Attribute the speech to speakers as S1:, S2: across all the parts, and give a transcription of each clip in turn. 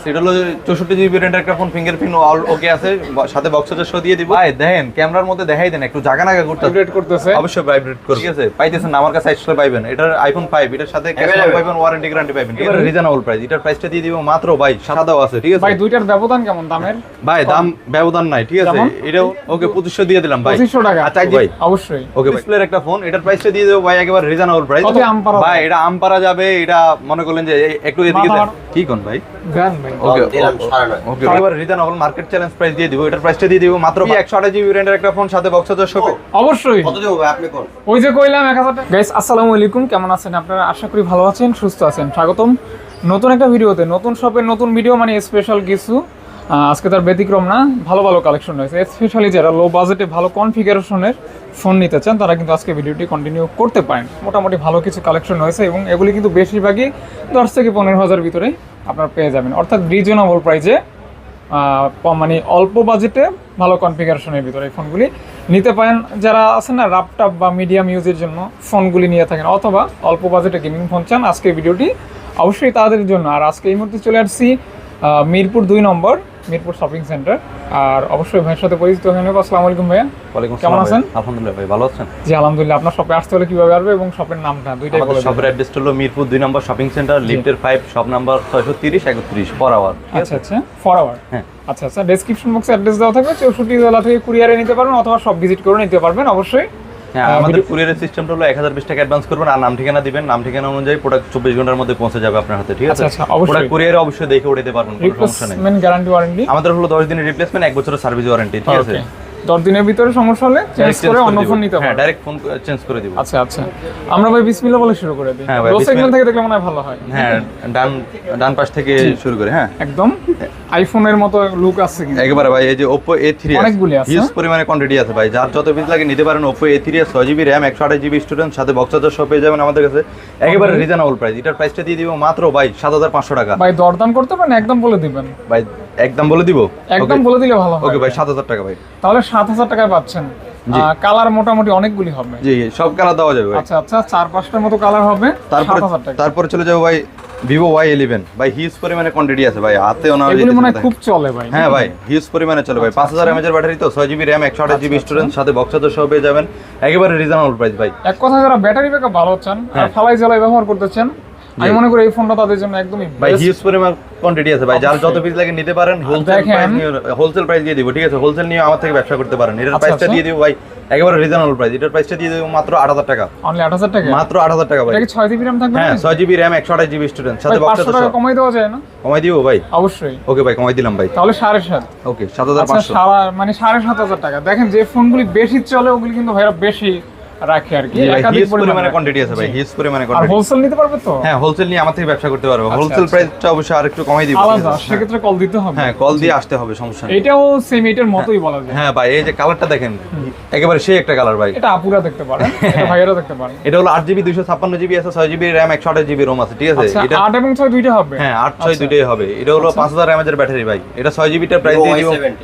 S1: সেটা হলো চৌষট্টি জিবি রেন্ট একটা ফোন ফিঙ্গারপ্রিন্ট অল ওকে আছে। সাথে বক্সের শো দিয়ে দিব। ভাই দেখেন ক্যামেরার মধ্যে দেখাই দেন একটু জায়গা নাগা করতে
S2: আপডেট করতেছে।
S1: অবশ্যই ভাইব্রেট করবে। ঠিক আছে। পাইতেছেন আমার কাছে এক্সট্রা পাইবেন। এটার আইফোন 5 এটার সাথে ক্যামেরা পাইবেন ওয়ারেন্টি গ্যারান্টি পাইবেন। এবার রিজনেবল প্রাইস এটার প্রাইসটা দিয়ে দিব মাত্র ভাই সাদাও আছে ঠিক আছে?
S2: ভাই দুইটার ব্যবধান কেমন দামের?
S1: ভাই দাম ব্যবধান নাই ঠিক আছে? এটাও ওকে 2500 দিয়ে দিলাম ভাই।
S2: পঁচিশশো টাকা।
S1: আচ্ছা ভাই
S2: অবশ্যই।
S1: ওকে ডিসপ্লের একটা ফোন এটার প্রাইসটা দিয়ে দেবো ভাই একেবারে রিজনেবল প্রাইস ভাই এটা আম পারা যাবে এটা মনে করলেন যে একটু এদিকে। কি কোন ভাই?
S2: গান ভাই
S1: ওকে মার্কেট চ্যালেঞ্জ প্রাইস দিয়ে দিব এটার প্রাইসটা দিয়ে দিব মাত্র 128 জিবি রেন্ডের একটা ফোন সাথে বক্স
S2: অবশ্যই।
S3: কত দেবো আপনি কোন?
S2: ওই যে কইলাম গাইস আসসালামু আলাইকুম কেমন আছেন আপনারা? আশা করি ভালো আছেন সুস্থ আছেন। স্বাগতম নতুন একটা ভিডিওতে নতুন শপের নতুন ভিডিও মানে স্পেশাল কিছু। আজকে তার ব্যতিক্রম না ভালো ভালো কালেকশন রয়েছে। স্পেশালি যারা লো বাজেটে ভালো কনফিগারেশনের ফোন নিতে চান তারা কিন্তু আজকে ভিডিওটি কন্টিনিউ করতে পারেন। মোটামুটি ভালো কিছু কালেকশন রয়েছে এবং এগুলি কিন্তু বেশিরভাগই দশ থেকে পনেরো হাজার ভিতরে আপনারা পেয়ে যাবেন। অর্থাৎ রিজনেবল প্রাইসে আহ, মানে অল্প বাজেটে ভালো কনফিগারেশনের ভিতরে এই ফোনগুলি নিতে পারেন। যারা আছেন না ল্যাপটপ বা মিডিয়াম ইউজের জন্য ফোনগুলি নিয়ে থাকেন অথবা অল্প বাজেটে গেমিং ফোন চান আজকে ভিডিওটি অবশ্যই তাদের জন্য। আর আজকে এই মুহূর্তে চলে আসছি মিরপুর দুই নম্বর মিরপুর শপিং সেন্টার। আর অবশ্যই ভাইয়ের সাথে পরিচিত হয়ে নেব। আসসালামু আলাইকুম ভাইয়া।
S1: ওয়ালাইকুম
S2: কেমন আছেন?
S1: আলহামদুলিল্লাহ ভাই ভালো আছেন?
S2: জি আলহামদুলিল্লাহ। আপনার শপে আসতে হলে কীভাবে আসবে এবং শপের নামটা দুইটাই বলে।
S1: শপের অ্যাড্রেস হলো মিরপুর দুই নম্বর শপিং সেন্টার লিফটের ফাইভ শপ নাম্বার ছয়শো তিরিশ একত্রিশ পর আওয়ার
S2: আচ্ছা আচ্ছা। ফর আওয়ার
S1: হ্যাঁ।
S2: আচ্ছা আচ্ছা। ডেসক্রিপশন বক্সে অ্যাড্রেস দেওয়া থাকবে। চৌষট্টি জেলা থেকে কুরিয়ারে নিতে পারবেন অথবা সব ভিজিট করে নিতে পারবেন। অবশ্যই
S1: হ্যাঁ আমাদের কুরিয়ারের সিস্টেমটা হলো এক হাজার বিশ টাকা অ্যাডভান্স করবেন আর নাম ঠিকানা দিবেন। নাম ঠিকানা অনুযায়ী প্রোডাক্ট চব্বিশ ঘণ্টার মধ্যে পৌঁছে যাবে আপনার হাতে ঠিক আছে?
S2: আচ্ছা, আচ্ছা, অবশ্যই।
S1: প্রোডাক্ট কুরিয়ারে অবশ্যই দেখে উঠাতে পারবেন কোনো সমস্যা নেই।
S2: গ্যারান্টি ওয়ারেন্টি
S1: আমাদের হলো দশ দিনের রিপ্লেসমেন্ট এক বছরের সার্ভিস ওয়ারেন্টি ঠিক আছে?
S2: দশ দিনের ভিতরে সমস্যা হলে চেঞ্জ করে অন্য ফোন নিতে
S1: হ্যাঁ ডাইরেক্ট ফোন চেঞ্জ করে দিব।
S2: আচ্ছা আচ্ছা। আমরা ভাই বিসমিল্লাহ বলে শুরু করে দিই।
S1: হ্যাঁ
S2: লো সেগমেন্ট থেকে দেখলে মনে হয় ভালো হয়।
S1: হ্যাঁ ডান ডান পাশ থেকে শুরু করে হ্যাঁ।
S2: একদম। আইফোনের মতো লুক আছে কিন্তু।
S1: একেবারে ভাই এই যে এ থ্রি
S2: অনেকগুলি আছে।
S1: হিউজ পরিমাণে কোয়ান্টিটি আছে ভাই। যার যত পিস লাগে নিতে পারেন জিবি র্যাম একশো আঠাশ জিবি স্টুডেন্ট সাথে বক্স চার্জার সব পেয়ে যাবেন আমাদের কাছে। একেবারে রিজনেবল প্রাইস এটার প্রাইসটা দিয়ে দিব মাত্র ভাই সাত হাজার পাঁচশো টাকা।
S2: ভাই দরদাম করতে পারেন একদম বলে দিবেন।
S1: ভাই একদম বলে দিব?
S2: একদম বলে দিলে ভালো
S1: ওকে ভাই সাত হাজার টাকা ভাই।
S2: তাহলে সাত হাজার টাকায় পাচ্ছেন। কালার মোটামুটি অনেকগুলি হবে।
S1: জি সব কালার দেওয়া যাবে
S2: আচ্ছা আচ্ছা চার পাঁচটার মতো কালার হবে
S1: তারপরে তারপরে চলে যাব ভাই ভিভো ওয়াই ইলেভেন ভাই হিউজ পরিমাণে কোয়ান্টিটি আছে ভাই হাতেও না
S2: এগুলি মনে খুব চলে ভাই
S1: হ্যাঁ ভাই হিউজ পরিমাণে চলে ভাই। পাঁচ হাজার এমএচের ব্যাটারি তো ছয় জিবি র্যাম একশো আঠাশ জিবি স্টুডেন্ট সাথে বক্স চার্জার সহ পেয়ে যাবেন। একেবারে রিজনেবল প্রাইস ভাই।
S2: এক কথা যারা ব্যাটারি ব্যাকআপ ভালো চান আর
S1: হ্যাঁ।
S2: ফালাই জ্বালাই ব্যবহার করতে চান আমি মনে করি এই ফোনটা তাদের জন্য একদমই
S1: ভাই হিউজ পরিমাণ কোয়ান্টিটি আছে ভাই। যার যত পিস লাগে নিতে পারেন হোলসেল। প্রাইস হোলসেল প্রাইস দিয়ে দিব ঠিক আছে? হোলসেল নিয়ে আমার থেকে ব্যবসা করতে পারেন। এটার
S2: আচ্ছা,
S1: প্রাইসটা
S2: আচ্ছা।
S1: দিয়ে দিব ভাই একেবারে রিজনেবল প্রাইস এটার প্রাইসটা দিয়ে দিব মাত্র আট হাজার টাকা।
S2: অনলি আট হাজার টাকা?
S1: মাত্র আট হাজার টাকা ভাই।
S2: এটা কি ছয় জিবি র্যাম থাকবে
S1: হ্যাঁ
S2: না?
S1: ছয় জিবি র্যাম একশো আঠাশ জিবি স্টুডেন্ট সাথে বক্স
S2: পাঁচশো টাকা কমাই দেওয়া যায় না?
S1: কমাই দিব ভাই?
S2: অবশ্যই।
S1: ওকে ভাই কমাই দিলাম ভাই।
S2: তাহলে সাড়ে সাত।
S1: ওকে সাত হাজার
S2: আচ্ছা
S1: পাঁচশো।
S2: সারা মানে সাড়ে সাত হাজার টাকা। দেখেন যে ফোনগুলি বেশি চলে ওগুলি কিন্তু ভাইরা বেশি রাখে আর কি একাধিক
S1: হিউজ
S2: পরিমাণে।
S1: কোয়ান্টিটি আছে ভাই হিউজ পরিমাণে
S2: আর হোলসেল নিতে পারবে তো?
S1: হ্যাঁ হোলসেল নিয়ে আমার থেকে ব্যবসা করতে পারব।
S2: আচ্ছা,
S1: হোলসেল
S2: আচ্ছা।
S1: প্রাইসটা অবশ্যই আর একটু কমাই দিব
S2: আলাদা
S1: হ্যাঁ
S2: সেক্ষেত্রে কল দিতে হবে।
S1: হ্যাঁ কল দিয়ে আসতে হবে সমস্যা নেই।
S2: এটাও সেম এটার মতোই বলা যায়।
S1: হ্যাঁ ভাই এই যে কালারটা দেখেন একেবারে সেই একটা কালার ভাই।
S2: এটা আপুরা দেখতে পারেন এটা ভাইয়েরা দেখতে পারেন।
S1: এটা হলো আট জিবি দুইশো ছাপ্পান্ন জিবি আছে ছয় জিবি র্যাম একশো আঠাশ জিবি রোম আছে ঠিক আছে?
S2: আচ্ছা
S1: এটা
S2: আট এবং ছয় দুইটা হবে?
S1: হ্যাঁ আট ছয়
S2: আচ্ছা।
S1: দুইটাই হবে। এটা হলো পাঁচ হাজার এমএচের ব্যাটারি ভাই। এটা ছয় জিবিটার প্রাইস দিয়ে দিব
S3: Y70
S1: বি-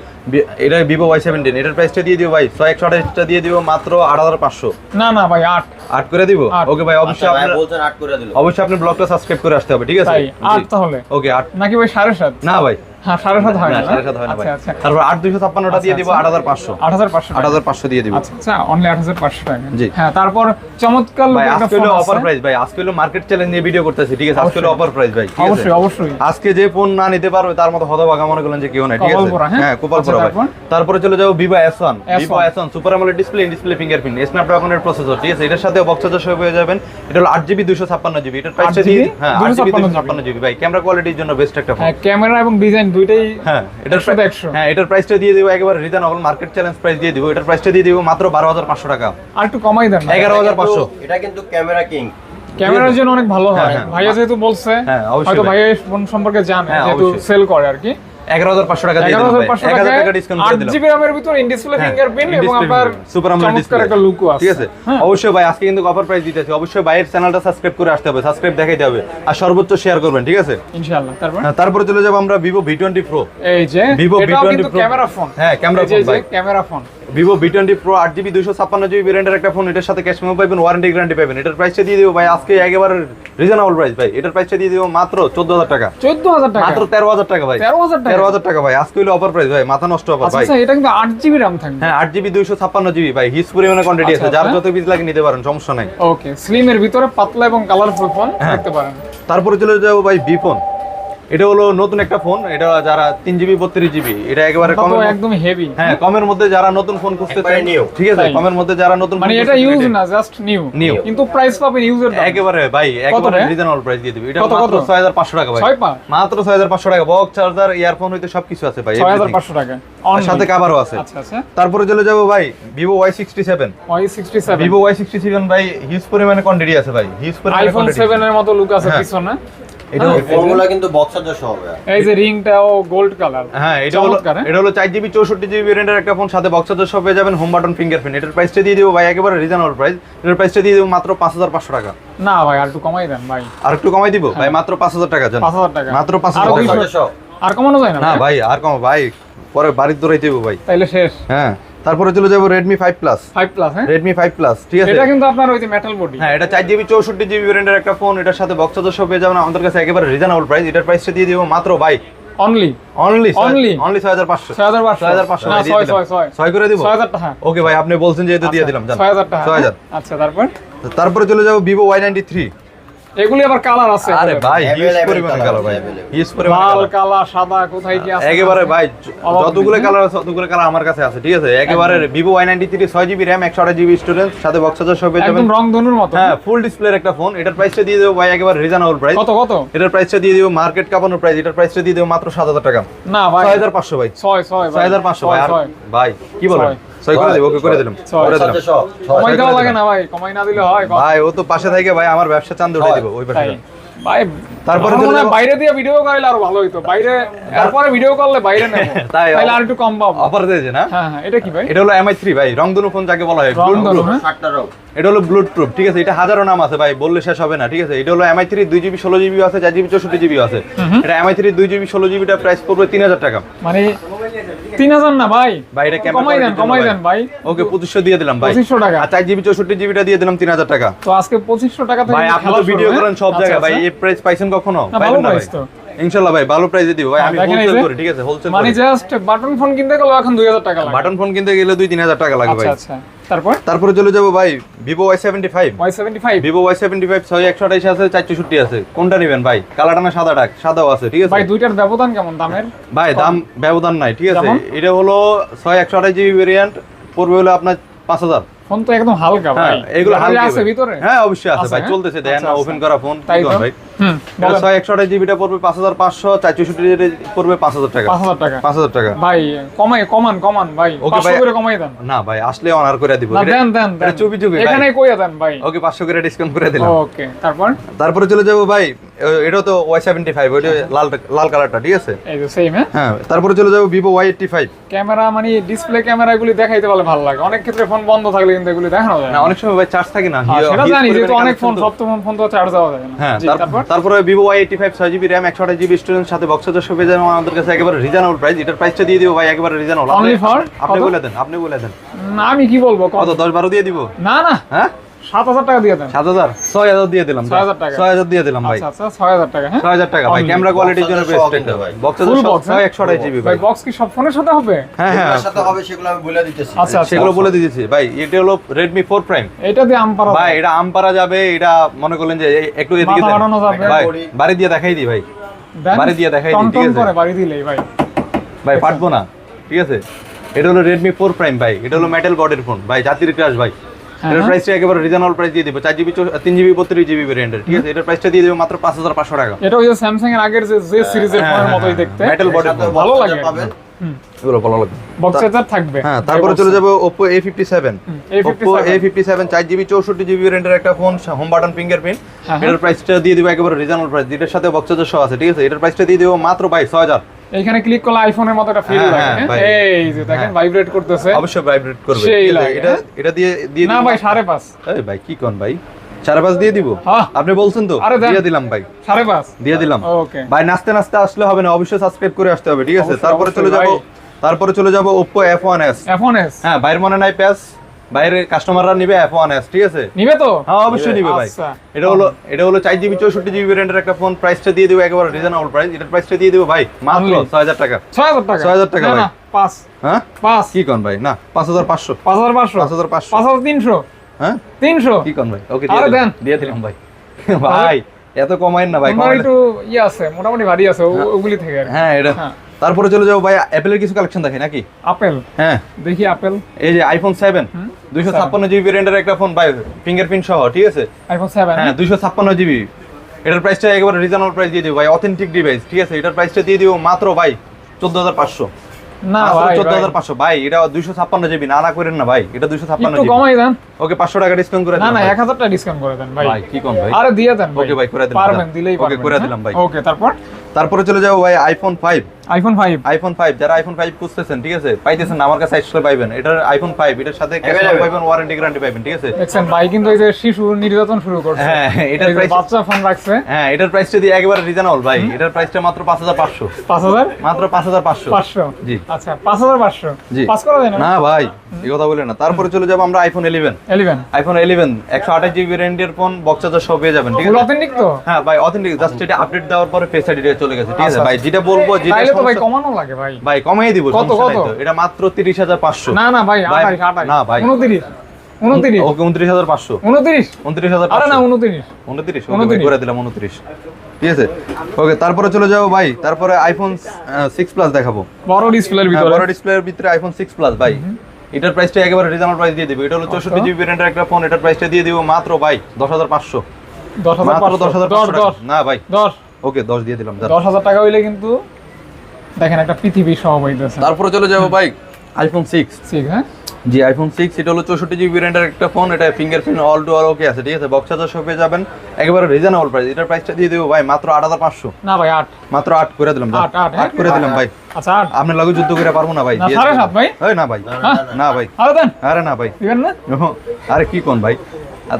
S1: এটা ভিভো ওয়াই সেভেন্টিন এটার প্রাইসটা দিয়ে দিও ভাই। ছয় একশো আঠাশটা দিয়ে দিব মাত্র আট হাজার পাঁচশো।
S2: না না ভাই আট।
S1: আট করে দিব?
S2: আট।
S1: ওকে ভাই
S3: আচ্ছা
S1: অবশ্যই
S3: বলছেন আট করে দিল।
S1: অবশ্যই আপনি ব্লগটা সাবস্ক্রাইব করে আসতে হবে ঠিক আছে?
S2: আট তাহলে?
S1: ওকে আট।
S2: নাকি ভাই সাড়ে সাত?
S1: না ভাই।
S2: হ্যাঁ সাড়ে সাত হয়
S1: না,
S2: না
S1: সাড়ে সাত হয় না ভাই। তারপর আট দুইশো ছাপ্পান্নটা দিয়ে দিব আট হাজার পাঁচশো।
S2: আট হাজার পাঁচশো
S1: আট হাজার পাঁচশো দিয়ে দিব।
S2: আচ্ছা অনলি আট হাজার পাঁচশো টাকা।
S1: জি।
S2: হ্যাঁ তারপর চমৎকার
S1: ভাই আজকে হলো অফার প্রাইস ভাই। আজকে হলো মার্কেট চ্যালেঞ্জ নিয়ে ভিডিও করতেছি ঠিক আছে? আজকে হলো অফার প্রাইস ভাই
S2: অবশ্যই অবশ্যই।
S1: আজকে যে ফোন না নিতে পারবে তার মতো হতভাগা মনে করলেন যে কেউ নাই ঠিক আছে?
S2: হ্যাঁ?
S1: হ্যাঁ কোপালপুরা
S2: আচ্ছা,
S1: ভাই।
S2: তারপরে?
S1: চলে যাব Vivo S one
S2: S1
S1: Vivo S one super আমলের ডিসপ্লে ডিসপ্লে ফিঙ্গারপ্রিন্ট স্ন্যাপড্রাগনের প্রসেসর ঠিক আছে? এটার সাথে বক্স চার্জার পেয়ে যাবেন। এটা হলো আট জিবি দুশো ছাপ্পান্ন জিবি এটার প্রাইসটা
S2: 8GB
S1: দিয়ে হ্যাঁ আট জিবি
S2: 256
S1: দুশো ছাপ্পান্ন জিবি ভাই ক্যামেরা কোয়ালিটির জন্য বেস্ট একটা ফোন
S2: হ্যাঁ ক্যামেরা এবং ডিজাইন দুইটাই
S1: হ্যাঁ এটার
S2: একশোতে
S1: প্রাই-
S2: একশো।
S1: হ্যাঁ এটার প্রাইসটা দিয়ে দিব একেবারে রিজনেবল মার্কেট চ্যালেঞ্জ প্রাইস দিয়ে দিব। এটার প্রাইসটা দিয়ে দিব মাত্র বারো হাজার পাঁচশো টাকা।
S2: আর একটু কমাই দেন
S1: এগারো হাজার পাঁচশো।
S3: এটা কিন্তু ক্যামেরা কিং
S2: ক্যামেরার জন্য অনেক ভালো হয়।
S1: হ্যাঁ, হ্যাঁ।
S2: ভাইয়া যেহেতু বলছে
S1: হ্যাঁ,
S2: হয়তো ভাইয়া ফোন সম্পর্কে জানে যেহেতু সেল করে আর কি।
S1: এগারো হাজার পাঁচশো টাকা
S2: এগারো হাজার পাঁচশো
S1: এক হাজার
S2: টাকায়
S1: টাকা ডিসকাউন্ট
S2: আট জিবি র্যামের ভিতর ইন
S1: হ্যাঁ,
S2: ফিঙ্গারপ্রিন্ট এবং আপনার একটা লুকও আছে।
S1: ঠিক আছে?
S2: হ্যাঁ।
S1: অবশ্যই ভাই আজকে কিন্তু অফার প্রাইস দিতেছি অবশ্যই ভাইয়ের চ্যানেলটা সাবস্ক্রাইব করে আসতে হবে। সাবস্ক্রাইব দেখাইতে হবে। আর সর্বোচ্চ শেয়ার করবেন ঠিক আছে?
S2: ইনশাআল্লাহ। তারপর?
S1: হ্যাঁ, তারপরে চলে যাব আমরা ভিভো ভি টোয়েন্টি প্রো
S2: এই যে
S1: Vivo
S2: এটাও
S1: V20
S2: কিন্তু ক্যামেরা ফোন
S1: হ্যাঁ, camera phone ভাই।
S2: Camera phone
S1: Vivo twenty pro আট জিবি দুশো ছাপ্পান্ন জিবি একটা ফোন এটার সাথে ক্যাশ মেমো পাবেন ওয়ারেন্টি গ্যারান্টি পাবেন এটার প্রাইসটা দিয়ে দিব ভাই আজকে একেবারে রিজনেবল প্রাইস ভাই। এটার প্রাইসটা দিয়ে দিব মাত্র চোদ্দ হাজার টাকা।
S2: চোদ্দ হাজার টাকা?
S1: মাত্র তেরো হাজার টাকা ভাই।
S2: তেরো হাজার টাকা?
S1: তেরো হাজার টাকা ভাই। আজকে হলো অফার প্রাইস ভাই। মাথা নষ্ট অফার
S2: আচ্ছা
S1: ভাই।
S2: আচ্ছা, এটা কিন্তু আট জিবি রাম থাকবে।
S1: হ্যাঁ আট জিবি দুইশো ছাপ্পান্ন জিবি ভাই। হিস পরিমাণে কোয়ান্টিটি
S2: আচ্ছা,
S1: আছে। যার
S2: আচ্ছা।
S1: যত পিস লাগে নিতে পারেন সমস্যা নাই।
S2: ওকে স্লিমের ভিতরে পাতলা এবং কালারফুল ফোন
S1: হ্যাঁ।
S2: দেখতে পারেন।
S1: তারপরে চলে যাব ভাই বি ফোন এটা হলো নতুন একটা ফোন এটা যারা তিন জিবি বত্রিশ জিবি এটা একেবারে
S2: একদম হেভি
S1: হ্যাঁ কমের মধ্যে যারা নতুন ফোন খুঁজতে চান
S3: new।
S1: ঠিক আছে কমের মধ্যে যারা নতুন
S2: মানে এটা ইউজ না জাস্ট নিউ
S1: New।
S2: কিন্তু প্রাইস পাবেন ইউজের
S1: একেবারে ভাই একেবারে রিজনেবল প্রাইস দিয়ে দিবি। এটা
S2: কত,
S1: মাত্র
S2: কত?
S1: ছয় হাজার পাঁচশো টাকা ভাই। মাত্র ছয় হাজার পাঁচশো টাকা। বক্স চার্জার ইয়ারফোন হইতে সবকিছু আছে ভাই
S2: ছয় হাজার
S1: everything।
S2: পাঁচশো টাকা।
S1: সাথে কাভারও আছে।
S2: আচ্ছা আচ্ছা।
S1: তারপরে চলে যাব ভাই Vivo Y sixty seven
S2: Y sixty seven
S1: Vivo Y sixty seven ভাই হিউজ পরিমাণে কোয়ান্টিটি আছে ভাই। হিউজ পরিমাণে
S2: আইফোন। সেভেন এর মতো লুক আছে
S1: হ্যাঁ।
S2: পিছনে।
S1: এটা
S3: এই কিন্তু বক্স চার্জার হবে।
S2: এই যে রিংটাও গোল্ড কালার
S1: হ্যাঁ এটা হলো
S2: হ্যাঁ?
S1: এটা হলো একটা ফোন সাথে যাবেন হোম বাটন ফিঙ্গারপ্রিন্ট এটার প্রাইসটা দিয়ে দিব ভাই একেবারে রিজনেবল প্রাইস এটার প্রাইসটা দিয়ে দিব মাত্র পাঁচ হাজার পাঁচশো টাকা।
S2: না ভাই আর একটু কমাই দেন ভাই।
S1: আর একটু কমাই দিব? ভাই মাত্র পাঁচ হাজার টাকা জান।
S2: পাঁচ হাজার টাকা।
S1: মাত্র পাঁচ
S2: আরও কমানো যায় না
S1: না
S2: ভাই?
S1: আর কম ভাই পরে বাড়ির দৌড়াই দিব ভাই।
S2: তাইলে শেষ।
S1: হ্যাঁ। তারপরে চলে যাব Redmi five plus
S2: five plus হ্যাঁ?
S1: রেডমি ফাইভ প্লাস ঠিক আছে?
S2: এটা কিন্তু আপনার ওই যে মেটাল বডি
S1: হ্যাঁ এটা চার জিবি চৌষট্টি জিবি ভ্যারিয়েন্টের একটা ফোন এটার সাথে বক্স সব পেয়ে যাবেন। আমাদের কাছে একেবারে রিজনেবল প্রাইস এটার প্রাইসটা দিয়ে দিব মাত্র ভাই
S2: অনলি
S1: অনলি
S2: Only?
S1: অনলি ছয় হাজার পাঁচশো।
S2: ছয় হাজার পাঁচশো।
S1: ছয় হাজার পাঁচশো
S2: ছয়
S1: করে দিব?
S2: ছয় হাজার টাকা।
S1: ওকে ভাই আপনি বলছেন যেহেতু দিয়ে দিলাম জান।
S2: ছয় হাজার টাকা
S1: ছয় হাজার।
S2: আচ্ছা তারপর?
S1: তারপরে চলে যাব ভিভো ওয়াই নাইনটি থ্রি
S2: এগুলি আবার কালার আছে।
S1: আরে ভাই হিউজ পরিমাণে কালার ভাই। হিউজ পরিমাণে
S2: লাল কালা সাদা কোথায় কি আছে
S1: একেবারে ভাই যতগুলো কালার আছে ততগুলো কালার আমার কাছে আছে ঠিক আছে? একেবারে জিবি র্যাম একশো আঠাশ জিবি স্টোরেজ সাথে বক্স চার্জার সব পেয়ে যাবেন
S2: একদম রং ধনুর মতো।
S1: হ্যাঁ ফুল ডিসপ্লের একটা ফোন এটার প্রাইসটা দিয়ে দেবো ভাই একেবারে রিজনেবল প্রাইস
S2: কত কত?
S1: এটার প্রাইসটা দিয়ে দেবো মার্কেট কাপানোর প্রাইস এটার প্রাইসটা দিয়ে দেবো মাত্র সাত হাজার টাকা।
S2: না ভাই।
S1: ছয় হাজার পাঁচশো ভাই।
S2: ছয় ছয়
S1: ছয় হাজার পাঁচশো ভাই। আর ভাই কি বলেন?
S2: ছয়।
S1: ছয় করে দেবো ওকে করে দিলাম করে দিলাম।
S3: চার্জার সহ ছয়।
S2: কমাই
S1: ছয়
S2: লাগে না ভাই। কমাই না দিলে হয়
S1: ভাই ও তো পাশে থেকে ভাই আমার ব্যবসা চান্দে উঠে দিব। ওই পাশে
S2: ভাই
S1: তারপরে
S2: আমার
S1: চলে
S2: হয়
S1: যাবো-
S2: বাইরে দিয়ে ভিডিও করলে আরও ভালো হইতো। বাইরে তারপরে ভিডিও করলে বাইরে নেব।
S1: তাই,
S2: তাইলে আর একটু কম পাবো।
S1: অফার দিয়েছে না?
S2: হ্যাঁ এটা কি ভাই?
S1: এটা হলো এমআই থ্রি ভাই। রংধনু ফোন যাকে বলা হয় এটা হলো ঠিক আছে? এটা হাজারো নাম আছে ভাই বললে শেষ হবে না ঠিক আছে? এটা হলো এমআই থ্রি দুই জিবি ষোলো জিবি আছে চার জিবি চৌষট্টি জিবি আছে। এটা এমআই থ্রি দুই জিবি ষোলো জিবিটা প্রাইস পড়বে তিন হাজার টাকা।
S2: মানে তিন হাজার না ভাই?
S1: ভাই এটা
S2: কমাই দেন কমাই দেন ভাই।
S1: ওকে পঁচিশশো দিয়ে দিলাম ভাই।
S2: পঁচিশশো টাকা।
S1: আর চার জিবি চৌষট্টি জিবিটা দিয়ে দিলাম তিন হাজার টাকা।
S2: তো আজকে পঁচিশশো টাকা
S1: ভাই আপনি তো ভিডিও
S2: হ্যাঁ?
S1: করেন সব
S2: আচ্ছা,
S1: জায়গায় ভাই
S2: আচ্ছা।
S1: এই প্রাইস পাইছেন কখনো? পাইবেন না ভাই। ইনশাল্লাহ ভাই ভালো প্রাইসে দিব। ভাই আমি হোলসেল করি ঠিক আছে হোলসেল
S2: মানে জাস্ট বাটন ফোন কিনতে গেলে এখন দুই হাজার টাকা লাগে।
S1: বাটন ফোন কিনতে গেলে দুই তিন হাজার টাকা লাগে ভাই।
S2: আচ্ছা আচ্ছা। তারপর?
S1: তারপরে চলে যাব ভাই Vivo Y seventy five
S2: Y seventy five
S1: Vivo Y seventy five ছয় একশো আঠাইশ আছে চারশোষট্টি আছে। কোনটা নেবেন ভাই? কালারটা না সাদা ডাক সাদাও আছে ঠিক আছে?
S2: ভাই দুইটার ব্যবধান কেমন দামের?
S1: ভাই দাম ব্যবধান নাই ঠিক আছে? এটা হলো ছয় একশো আঠাশ জিবি ভেরিয়েন্ট পড়বে হলো আপনার পাঁচ হাজার।
S2: ফোন তো একদম হালকা
S1: হ্যাঁ
S2: ভাই।
S1: এগুলো হালকা
S2: আছে ভিতরে?
S1: হ্যাঁ অবশ্যই আছে ভাই
S2: হ্যাঁ?
S1: চলতেছে
S2: আচ্ছা,
S1: ওপেন
S2: আচ্ছা।
S1: করা ফোন
S2: তাই তো?
S1: ভাই।
S2: হুম
S1: এটা
S2: বলেন।
S1: ছয় একশো আঠাশ জিবিটা পড়বে পাঁচ হাজার পাঁচশো চারশোষট্টি পড়বে পাঁচ হাজার টাকা।
S2: পাঁচ হাজার টাকা।
S1: পাঁচ হাজার টাকা।
S2: ভাই কমাই কমান কমান ভাই
S1: ওকে ভাই।
S2: করে কমাই দেন।
S1: না ভাই আসলে অনার করে দিব।
S2: না দেন দেন
S1: চুপি চুপি ভাই।
S2: এখানে কইয়া দেন ভাই।
S1: ওকে পাঁচশো করে ডিসকাউন্ট করে দিলাম।
S2: ওকে তারপর?
S1: তারপরে চলে যাব ভাই এ- এটা তো ওয়াই সেভেন্টি ফাইভ ওইটা লাল লাল কালারটা ঠিক আছে?
S2: এই যে সেম হ্যাঁ?
S1: হ্যাঁ তারপরে চলে যাব Vivo Y eighty five
S2: camera মানে ডিসপ্লে ক্যামেরা এগুলি দেখাইতে পারলে ভালো লাগে। অনেক ক্ষেত্রে ফোন বন্ধ থাকলে কিন্তু এগুলি দেখানো যায়
S1: না অনেক সময় ভাই চার্জ থাকে না
S2: হ্যাঁ, সেটা জানি যেহেতু অনেক ফোন
S1: তো।
S2: ফোন তো চার্জ দেওয়া যায় না।
S1: হ্যাঁ
S2: তারপর?
S1: তারপরে ভিভো ওয়াই এইটি ফাইভ ছয় জিবি র্যাম একশো আঠাশ জিবি স্টুডেন্ট সাথে বক্সার সব পেয়ে যাবেন আমাদের কাছে একেবারে রিজনেবল প্রাইস এটার প্রাইসটা দিয়ে দিব ভাই একেবারে রিজনেবল আপনি বলে দেন আপনি বলে দেন।
S2: না, আমি কি বলব কত?
S1: কত দশ বারো দিয়ে দিব?
S2: না না।
S1: হ্যাঁ?
S2: সাত হাজার টাকা দিয়ে দেন।
S1: সাত হাজার? ছয় হাজার দিয়ে দিলাম
S2: ছয় হাজার টাকা।
S1: ছয় হাজার দিয়ে দিলাম ভাই।
S2: আচ্ছা আচ্ছা ছয় হাজার টাকা হ্যাঁ?
S1: ছয় হাজার টাকা ভাই। ক্যামেরা কোয়ালিটির জন্য
S3: Box
S1: বেস্ট একটা ভাই
S2: হ্যাঁ?
S1: একশো জিবি
S2: ভাই। বক্স কি সব ফোনের সাথে হবে?
S1: হ্যাঁ হ্যাঁ।
S3: সাথে হবে সেগুলো আমি বলে দিতেছি।
S2: আচ্ছা আচ্ছা
S1: সেগুলো বলে দিয়েছি ভাই এটা হলো রেডমি ফোর প্রাইম
S2: এটা দিয়ে আম পারা
S1: ভাই এটা আম পারা যাবে এটা মনে করলেন যে একটু এদিকে। ভাই বাড়ি দিয়ে দেখাই দিই ভাই। বাড়ি দিয়ে দেখাই দিই, ঠিক আছে?
S2: বাড়ি দিলেই ভাই।
S1: ভাই পারব না ঠিক আছে? এটা হলো রেডমি ফোর প্রাইম ভাই। এটা হলো মেটাল বডির ফোন ভাই জাতির ক্রাশ ভাই।
S2: হ্যাঁ,
S1: এটার। প্রাইসটা একেবারে রিজনেবল প্রাইস দিয়ে দিব। চার জিবি তিন জিবি বত্রিশ জিবি ভ্যারিয়েন্টের ঠিক আছে? এটার প্রাইসটা দিয়ে দেবো মাত্র পাঁচ হাজার পাঁচশো টাকা।
S2: এটা যে স্যামসাং এর আগের যে যে সিরিজের
S1: হ্যাঁ,
S2: ফোনের
S1: হ্যাঁ,
S2: মতোই
S1: হ্যাঁ।
S2: দেখতে।
S1: Metal body
S3: সাথে
S1: phone।
S2: ভালো লাগে
S3: পাবেন।
S1: এগুলো ভালো লাগবে।
S2: বক্স চার্জার থাকবে।
S1: হ্যাঁ তারপরে চলে যাব Oppo A fifty seven
S2: A57
S1: Oppo A fifty seven চার জিবি চৌষট্টি জিবি ভ্যারিয়েন্টের একটা ফোন হোম বাটন ফিঙ্গারপ্রিন্ট এটার প্রাইসটা দিয়ে দিব একেবারে রিজনেবল প্রাইস এটার সাথে বক্স চার্জার সহ আছে ঠিক আছে? এটার প্রাইসটা দিয়ে দিব মাত্র ভাই ছয় হাজার।
S2: এখানে ক্লিক করলে আইফোনের মতো একটা ফিল
S1: হ্যাঁ,
S2: লাগে
S1: হ্যাঁ,
S2: হ্যাঁ? এই যে দেখেন। ভাইব্রেট করতেছে।
S1: অবশ্যই ভাইব্রেট করবে। এটা? এটা দিয়ে দিয়ে
S2: না ভাই সাড়ে পাঁচ।
S1: এই ভাই কি কোন ভাই? সাড়ে পাঁচ দিয়ে দিব। আপনি বলছেন তো?
S2: আরে
S1: দিয়ে দিলাম ভাই।
S2: সাড়ে পাঁচ।
S1: দিয়ে দিলাম। ভাই নাচতে নাচতে আসলে হবে না অবশ্যই সাবস্ক্রাইব করে আসতে হবে ঠিক আছে? তারপরে চলে যাব। তারপরে চলে যাব ওপ্পো এফ ওয়ান এস
S2: এফোন এস
S1: হ্যাঁ বাইরের মনে নাই প্যাস বাইরের কাস্টমাররা নিবে এফ ওয়ান এস ঠিক আছে?
S2: নিবে তো?
S1: হ্যাঁ অবশ্যই নিবে ভাই।
S2: আচ্ছা।
S1: এটা হলো এটা হলো চার জিবি চৌষট্টি জিবি রেন্টের একটা ফোন প্রাইসটা দিয়ে দিব একেবারে রিজনেবল প্রাইস এটার প্রাইসটা দিয়ে দিব ভাই মাত্র ছয় হাজার টাকা।
S2: ছয় হাজার টাকা?
S1: 6,000 টাকা ভাই।
S2: পাঁচ।
S1: হ্যাঁ?
S2: পাঁচ।
S1: কি কন ভাই? না পাঁচ হাজার পাঁচশো।
S2: পাঁচ হাজার পাঁচশো।
S1: পাঁচ হাজার পাঁচশো।
S2: পাঁচ হাজার তিনশো।
S1: হ্যাঁ?
S2: তিনশো।
S1: কি কন ভাই? ওকে দিয়ে
S2: দেন।
S1: দিয়ে দিলাম ভাই। ভাই এত কমাইন না ভাই
S2: একটু ইয়ে আছে মোটামুটি ভারী আছে ওগুলি থেকে
S1: হ্যাঁ এটা
S2: হ্যাঁ।
S1: তারপরে চলে যাব ভাই অ্যাপেলের কিছু কালেকশন দেখে নাকি?
S2: আপেল
S1: হ্যাঁ।
S2: দেখি আপেল
S1: এই যে আইফোন সেভেন দুইশো ছাপ্পান্ন জিবি রেন্টের একটা ফোন ভাই ফিঙ্গারপ্রিন্ট সহ ঠিক আছে?
S2: আইফোন সেভেন
S1: হ্যাঁ দুইশো ছাপ্পান্ন জিবি এটার প্রাইসটা একেবারে রিজনেবল প্রাইস দিয়ে দিব ভাই অথেন্টিক ডিভাইস ঠিক আছে? এটার প্রাইসটা দিয়ে দিব মাত্র ভাই চোদ্দ হাজার পাঁচশো।
S2: না ভাই
S1: চোদ্দ
S2: ভাই।
S1: হাজার পাঁচশো। ভাই এটা দুইশো ছাপ্পান্ন জিবি না না করেন না ভাই এটা দুইশো ছাপ্পান্ন
S2: একটু কমাই দেন।
S1: ওকে পাঁচশো টাকা ডিসকাউন্ট করে
S2: না না
S1: ভাই।
S2: এক হাজার টাকা ডিসকাউন্ট করে দেন ভাই।
S1: ভাই কি কোন ভাই?
S2: আরে দিয়ে দেন
S1: ওকে ভাই, করে দিলাম,
S2: পারবেন
S1: দাও।
S2: দিলেই
S1: ওকে, করে দিলাম ভাই।
S2: ওকে তারপর?
S1: তারপরে চলে যাব ভাই iPhone five
S2: iPhone five
S1: iPhone five যারা আইফোন ফাইভ খুঁজতেছেন ঠিক আছে? পাইতেছেন না, আমার কাছে আসলে পাইবেন। এটার আইফোন ফাইভ এটার সাথে ক্যাশ পাইবেন ওয়ারেন্টি গ্যারান্টি পাইবেন ঠিক আছে?
S2: দেখছেন ভাই কিন্তু এই যে শিশু নির্যাতন শুরু করছে।
S1: হ্যাঁ এটার প্রাইস
S2: বাচ্চা ফোন রাখছে।
S1: হ্যাঁ এটার প্রাইসটা দিয়ে একেবারে রিজনেবল ভাই এটার প্রাইসটা মাত্র পাঁচ হাজার পাঁচশো।
S2: পাঁচ হাজার?
S1: মাত্র পাঁচ হাজার পাঁচশো।
S2: পাঁচশো?
S1: জি।
S2: আচ্ছা পাঁচ হাজার পাঁচশো?
S1: জি।
S2: পাঁচ করা যায় না?
S1: না ভাই এই কথা বলে না। তারপরে চলে যাব আমরা iPhone eleven
S2: eleven
S1: iPhone eleven একশো আঠাশ জিবি রেন্টের ফোন বক্স চার্জার সব পেয়ে যাবেন ঠিক আছে?
S2: অথেন্টিক তো?
S1: হ্যাঁ ভাই অথেন্টিক জাস্ট এটা আপডেট দেওয়ার পরে ফেস আইডি চলে গেছে ঠিক আছে?
S2: আচ্ছা,
S1: ভাই যেটা বলব যেটা
S2: ভাই? কমানো লাগে ভাই।
S1: ভাই কমিয়ে দিব
S2: কত, কত?
S1: এটা মাত্র তিরিশ হাজার পাঁচশো।
S2: না না ভাই
S1: না ভাই। ওকে
S2: আরে না।
S1: করে দিলাম ঠিক আছে? ওকে তারপরে চলে যাব ভাই। তারপরে আইফোন সিক্স প্লাস দেখাবো।
S2: বড় ডিসপ্লের
S1: হ্যাঁ,
S2: ভিতরে।
S1: বড় ডিসপ্লের ভিতরে আইফোন সিক্স প্লাস ভাই। এটার প্রাইসটা একেবারে রিজনেবল প্রাইস দিয়ে দিবে। এটা হলো চৌষট্টি জিবি রেন্টের একটা ফোন এটার প্রাইসটা দিয়ে দিব মাত্র ভাই দশ হাজার পাঁচশো।
S2: দশ হাজার
S1: মাত্র দশ হাজার
S2: দশ
S1: পাঁচশো
S2: দশ।
S1: না ভাই।
S2: দশ।
S1: ওকে দশ দিয়ে দিলাম যান।
S2: দশ হাজার টাকা হইলে কিন্তু দেখেন একটা পৃথিবী সহ পাইতেছে
S1: তারপরে চলে যাব ভাই আইফোন সিক্স
S2: ঠিক হ্যাঁ?
S1: জি আইফোন সিক্স এটা হলো চৌষট্টি জিবি রেন্টের একটা ফোন এটা fingerprint all to all okay আছে ঠিক আছে? বক্স চার্জার শপে যাবেন। একেবারে রিজনেবল প্রাইস এটার প্রাইসটা দিয়ে দেবো ভাই মাত্র আট হাজার পাঁচশো।
S2: না ভাই আট।
S1: মাত্র আট করে দিলাম।
S2: আট, আট, হ্যাঁ?
S1: আট করে দিলাম ভাই।
S2: আচ্ছা আট।
S1: আপনার লাগে যুদ্ধ করে পারব না ভাই।
S2: সাড়ে। সাত ভাই?
S1: এই না ভাই।
S2: হ্যাঁ?
S1: না ভাই।
S2: আরে দেন।
S1: আরে না ভাই।
S2: দিবেন না?
S1: আরে কি কোন ভাই?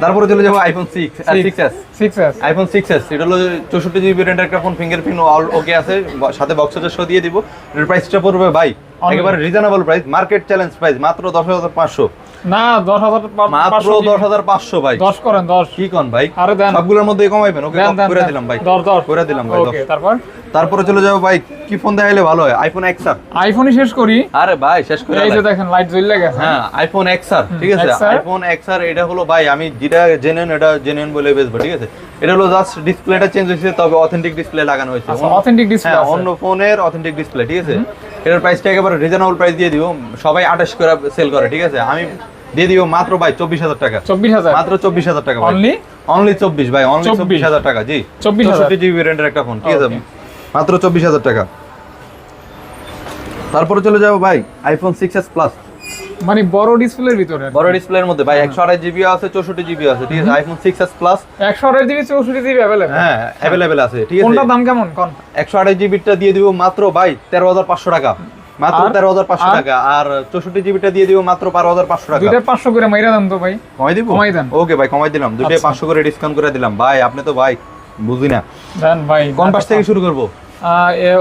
S1: তারপরে চলে যাব iPhone six six S
S2: six S
S1: iPhone six S এটা হলো চৌষট্টি জিবি রেন্টের একটা ফোন ফিঙ্গারপ্রিন্ট অল ওকে আছে। সাথে বক্সের শো দিয়ে দিব। এর প্রাইসটা পড়বে ভাই একেবারে reasonable price market challenge price মাত্র দশ হাজার পাঁচশো।
S2: না দশ হাজার
S1: মাত্র দশ হাজার পাঁচশো ভাই।
S2: দশ করেন দশ।
S1: কি কোন ভাই?
S2: আরে দেন।
S1: সবগুলোর মধ্যে কমাইবেন ওকে
S2: দেন, দেন,
S1: করে দিলাম ভাই।
S2: দশ দশ।
S1: করে দিলাম ভাই দশ।
S2: তারপর?
S1: তারপরে চলে যাব ভাই কি ফোন দেখাইলে ভালো হয়? আইফোন এক্স আর?
S2: আইফোনই শেষ করি।
S1: আরে ভাই শেষ করে
S2: এই যে দেখেন লাইট জ্বলে গেছে।
S1: হ্যাঁ আইফোন এক্স আর ঠিক আছে? আইফোন এক্স আর এটা হলো ভাই আমি যেটা জেনুইন এটা জেনুইন বলে বেচবো ঠিক আছে? এটা হলো জাস্ট ডিসপ্লেটা চেঞ্জ হয়েছে তবে অথেন্টিক ডিসপ্লে লাগানো হয়েছে।
S2: আচ্ছা অথেন্টিক ডিসপ্লে
S1: হ্যাঁ অন্য ফোনের অথেন্টিক ডিসপ্লে ঠিক আছে? এটার প্রাইসটা একেবারে রিজনেবল প্রাইস দিয়ে দিব। সবাই আঠাশ করে সেল করে ঠিক আছে? আমি দিয়ে দিব মাত্র ভাই চব্বিশ হাজার টাকা।
S2: চব্বিশ হাজার?
S1: মাত্র চব্বিশ হাজার টাকা
S2: অনলি
S1: অনলি চব্বিশ ভাই অনলি
S2: 24
S1: চব্বিশ হাজার টাকা জি।
S2: 24,000
S1: চৌষট্টি জিবি রেন্টের একটা ফোন ঠিক আছে. মাত্র চব্বিশ হাজার টাকা। তারপরে চলে যাব ভাই আইফোন সিক্স এস প্লাস
S2: মানে বড় ডিসপ্লের ভিতরে
S1: বড় ডিসপ্লের মধ্যে ভাই একশো আঠাশ জিবি আছে চৌষট্টি জিবি আছে ঠিক আছে? আইফোন সিক্স এস প্লাস
S2: একশো আঠাশ জিবি চৌষট্টি জিবি অ্যাভেলেবল
S1: হ্যাঁ অ্যাভেলেবেল আছে ঠিক আছে?
S2: দাম কেমন? কোন?
S1: একশো আঠাশ জিবিটা দিয়ে দিব মাত্র ভাই তেরো হাজার পাঁচশো টাকা। মাত্র
S2: আর?
S1: তেরো হাজার পাঁচশো
S2: আর?
S1: টাকা আর চৌষট্টি জিবিটা দিয়ে দিব মাত্র বারো হাজার পাঁচশো টাকা।
S2: দুইটা পাঁচশো করে মাইরা দেন তো ভাই।
S1: কমাই দিব?
S2: কমাই দেন।
S1: ওকে ভাই কমাই দিলাম। দুটোই
S2: আচ্ছা।
S1: পাঁচশো করে ডিসকাউন্ট করে দিলাম। ভাই আপনি তো ভাই বুঝি না।
S2: ভাই
S1: কোন পাশ থেকে শুরু করব?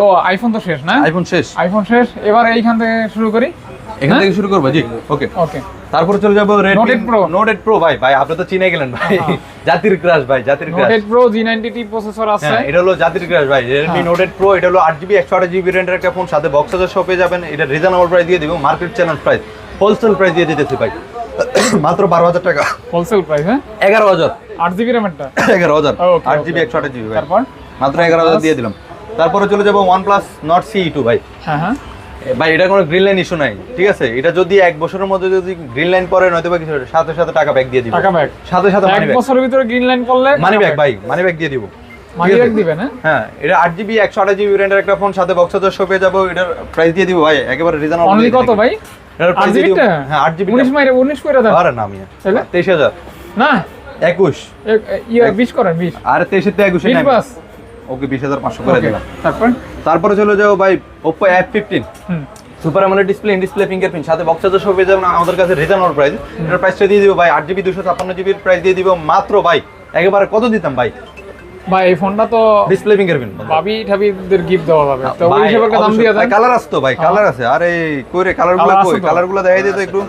S2: ও আইফোন তো শেষ না?
S1: আইফোন শেষ।
S2: আইফোন শেষ এবার এইখান থেকে শুরু করি।
S1: এখান থেকে শুরু করব? জি ওকে।
S2: ওকে।
S1: তারপরে চলে যাব Redmi
S2: Note 8 Pro।
S1: Note pro ভাই ভাই আপনি তো চিনে গেলেন ভাই। জাতির ক্রাশ ভাই জাতির
S2: note
S1: crush
S2: eight pro G ninety T processor আছে।
S1: হ্যাঁ এটা হলো জাতির ক্রাশ ভাই। রেডমি
S2: হ্যাঁ।
S1: নোট প্রো এটা হলো আট জিবি একশো আট জিবি রেন্টের একটা ফোন সাথে বক্স শপে যাবেন। এটা রিজনেবল প্রাইস দিয়ে দিব। Market challenge price wholesale price দিয়ে দিতেছি ভাই। মাত্র বারো হাজার টাকা।
S2: হোলসেল প্রাইস হ্যাঁ?
S1: এগারো হাজার।
S2: আট জিবি র্যামেরটা
S1: এগারো হাজার। আট জিবি একশো আট জিবি ভাই।
S2: তারপর?
S1: মাত্র এগারো হাজার দিয়ে দিলাম। তারপরে চলে যাব one plus Nord C two ভাই।
S2: হ্যাঁ হ্যাঁ।
S1: ভাই এটা কোনো গ্রিন লাইন ইস্যু নাই ঠিক আছে? এটা যদি এক বছরের মধ্যে যদি গ্রিন লাইন পরে নয়তো বা কিছু সাথে সাথে টাকা ব্যাক দিয়ে দিব।
S2: টাকা ব্যাগ
S1: সাথে সাথে
S2: এক
S1: মানি ব্যাক
S2: বছরের ভিতরে গ্রিন লাইন করলে
S1: মানি ব্যাক ভাই মানি ব্যাক দিয়ে দিব।
S2: মানি ব্যাগ দিবেন হ্যাঁ?
S1: হ্যাঁ এটা আট জিবি একশো আঠাশ জিবি রেন্টের একটা ফোন সাথে বক্স হাজার শপে যাব। এটার প্রাইস দিয়ে দিব ভাই একেবারে রিজনেবল
S2: অনলি কত ভাই?
S1: প্রাইস হ্যাঁ জিবি
S2: মাইরে করে
S1: আরে না মিয়া।
S2: না। করেন
S1: আরে তো
S2: বাস।
S1: ওকে করে দিলাম।
S2: তারপর?
S1: তারপরে চলে যাব ভাই ওপো এফ ফিফটিন
S2: হুম।
S1: সুপার আমলের ডিসপ্লে ইন ডিসপ্লে ফিঙ্গারপ্রিন্ট সাথে বক্স চার্জার সব পেয়ে যাবেন আমাদের কাছে রিজনেবল প্রাইস এটার প্রাইসটা দিয়ে দিব ভাই আট জিবি দুশো ছাপ্পান্ন জিবির প্রাইস দিয়ে দিব। মাত্র ভাই একেবারে কত দিতাম ভাই?
S2: ভাই এই ফোনটা তো
S1: ডিসপ্লে ফিঙ্গারপ্রিন্ট
S2: ভাবি ঠাবিদের গিফট দেওয়া যাবে তো ওই হিসেবে একটা দাম দিয়ে দেন।
S1: কালার আছে তো ভাই কালার আছে। আরে কইরে
S2: কালারগুলো
S1: কই?
S2: তো?
S1: কালারগুলো দেখাই দিতে একটু।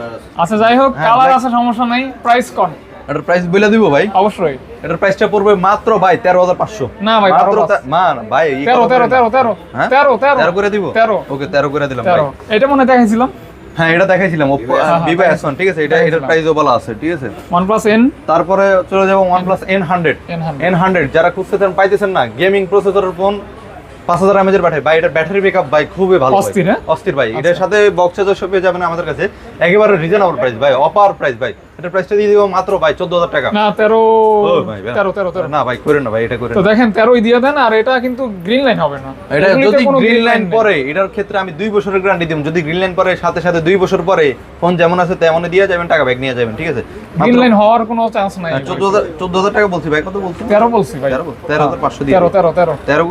S2: আচ্ছা যাই হোক
S1: হ্যাঁ,
S2: কালার আছে সমস্যা নাই। প্রাইস কম।
S1: এটার প্রাইস বলে দিব ভাই?
S2: অবশ্যই।
S1: এটার প্রাইসটা পড়বে মাত্র ভাই তেরো হাজার পাঁচশো।
S2: না ভাই,
S1: মাত্র মা ভাই এই
S2: তেরো
S1: কথা
S2: তেরো
S1: বলেন না।
S2: তেরো তেরো
S1: হ্যাঁ?
S2: তেরো তেরো।
S1: তেরো করে দিব?
S2: তেরো।
S1: ওকে তেরো করে দিলাম ভাই।
S2: এটা মনে হয় দেখাইছিলাম।
S1: হ্যাঁ এটা দেখাইছিলাম ওপো ভিভো
S2: হ্যাঁ,
S1: এস ঠিক আছে? এটা এটার প্রাইসও বলা আছে ঠিক আছে?
S2: OnePlus N?
S1: তারপরে চলে যাব OnePlus N100
S2: N100
S1: N100 যারা খুঁজতেছেন পাইতেছেন না। গেমিং প্রসেসরের ফোন পাঁচ হাজার এমএজের ব্যাটারি ভাই এটা ব্যাটারি ব্যাকআপ ভাই খুবই ভালো
S2: অস্থির, হ্যাঁ?
S1: অস্থির ভাই। এটার সাথে বক্স চার্জার পেয়ে যাবেন আমাদের কাছে একেবারে রিজনেবল প্রাইস ভাই অপার প্রাইস ভাই। এটার প্রাইসটা দিয়ে দিব মাত্র ভাই চোদ্দ হাজার টাকা।
S2: না তেরো
S1: ও ভাই, ভাই।
S2: তেরো তেরো তেরো।
S1: না ভাই করেন না ভাই এটা করেন
S2: তো দেখেন তেরোই দিয়ে দেন আর এটা কিন্তু গ্রিন লাইন হবে না।
S1: এটা যদি গ্রিন লাইন পরে এটার ক্ষেত্রে আমি দুই বছরের গ্যারান্টি দিব। যদি গ্রিন লাইন পরে সাথে সাথে দুই বছর পরে ফোন যেমন আছে তেমনই দিয়ে যাবেন টাকা ব্যাক নিয়ে যাবেন ঠিক আছে?
S2: গ্রিন লাইন হওয়ার কোনো চান্স নাই।
S1: চোদ্দ হাজার চোদ্দ হাজার টাকা বলছি ভাই কত বলছি?
S2: তেরো বলছি ভাই।
S1: তেরো তেরো হাজার পাঁচশো দিয়ে